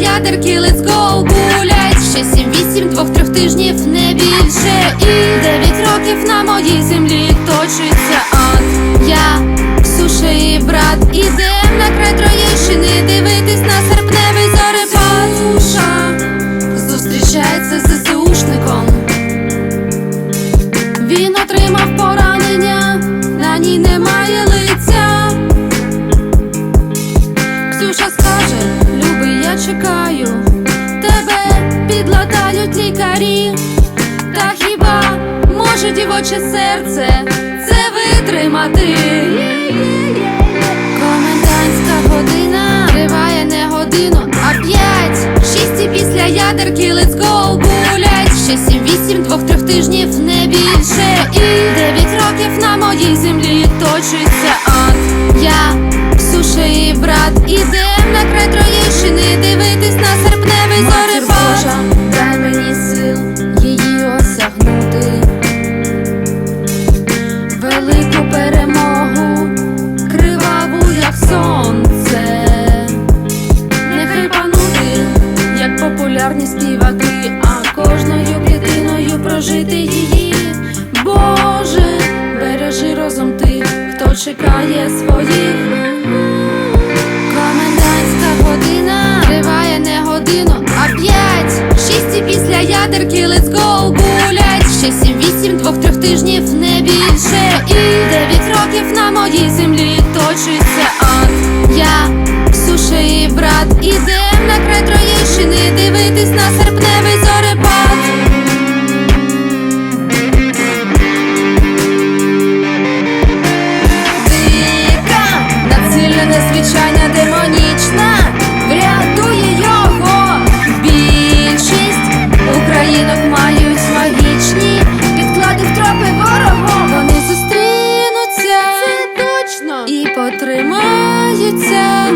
ядерки, let's go гулять. Ще сім, вісім, двох, трьох тижнів не більше. І дев'ять років на моїй землі точиться ад. Я, суша і брат, ідем на край Троєщини. Дивитись на серпневий зорепад Суша зустрічається з сушником, Він отримав поранення, на ній немає лиця. Ксюша скаже чекаю, тебе підлатають лікарі. Та хіба може дівоче серце це витримати? Комендантська година триває не годину, а п'ять. Шість і після ядерки let's go гулять. Ще сім, вісім, двох, трьох тижнів не більше. І дев'ять років на моїй землі точиться чекає своїх. Комендантська година триває не годину, а п'ять. Шість і після ядерки let's go гулять. Ще сім, вісім, двох, трьох тижнів не більше. І дев'ять років на моїй землі точиться незвичайна, демонічна, врятує його. Більшість українок мають магічні підклади в тропи ворогом Вони зустрінуться це точно. і потримаються